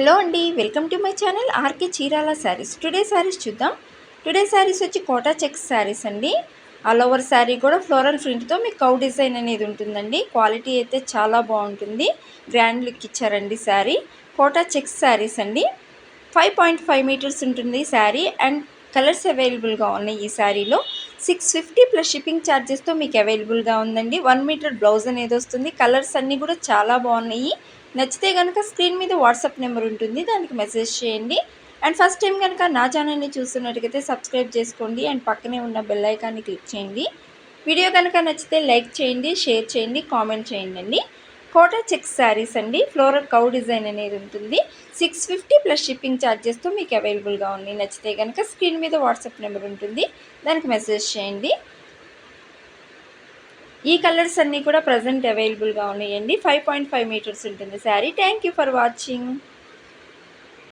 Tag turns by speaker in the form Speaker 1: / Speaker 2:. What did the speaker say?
Speaker 1: Hello అండి welcome to my channel RK Chirala sarees. Today sarees చూద్దాం. Today saris వచ్చి quota checks saris అండి. All over sari కూడా ఫ్లోరల్ ప్రింట్తో మీకు కౌ డిజైన్ అనేది ఉంటుందండి. క్వాలిటీ అయితే చాలా బాగుంటుంది. గ్రాండ్ లుక్ ఇచ్చారండి శారీ. కోటా చెక్స్ శారీస్ అండి. ఫైవ్ పాయింట్ ఫైవ్ మీటర్స్ ఉంటుంది శారీ అండ్ కలర్స్ అవైలబుల్గా ఉన్నాయి ఈ శారీలో. సిక్స్ ఫిఫ్టీ ప్లస్ షిప్పింగ్ ఛార్జెస్తో మీకు అవైలబుల్గా ఉందండి. వన్ మీటర్ బ్లౌజ్ అనేది వస్తుంది. కలర్స్ అన్నీ కూడా చాలా బాగున్నాయి. నచ్చితే కనుక స్క్రీన్ మీద వాట్సాప్ నెంబర్ ఉంటుంది దానికి మెసేజ్ చేయండి. అండ్ ఫస్ట్ టైం కనుక నా ఛానల్ని చూస్తున్నట్టుగైతే సబ్స్క్రైబ్ చేసుకోండి అండ్ పక్కనే ఉన్న బెల్ ఐకాన్ని క్లిక్ చేయండి. వీడియో కనుక నచ్చితే లైక్ చేయండి షేర్ చేయండి కామెంట్ చేయండి అండి. కోటా చెక్ శారీస్ అండి. ఫ్లోరల్ కౌ డిజైన్ అనేది ఉంటుంది. సిక్స్ ఫిఫ్టీ ప్లస్ షిప్పింగ్ ఛార్జెస్తో మీకు అవైలబుల్గా ఉంది. నచ్చితే కనుక స్క్రీన్ మీద వాట్సాప్ నెంబర్ ఉంటుంది దానికి మెసేజ్ చేయండి. ఈ కలర్స్ అన్నీ కూడా ప్రజెంట్ అవైలబుల్గా ఉన్నాయండి. ఫైవ్ పాయింట్ ఫైవ్ మీటర్స్ ఉంటుంది saree. Thank you for watching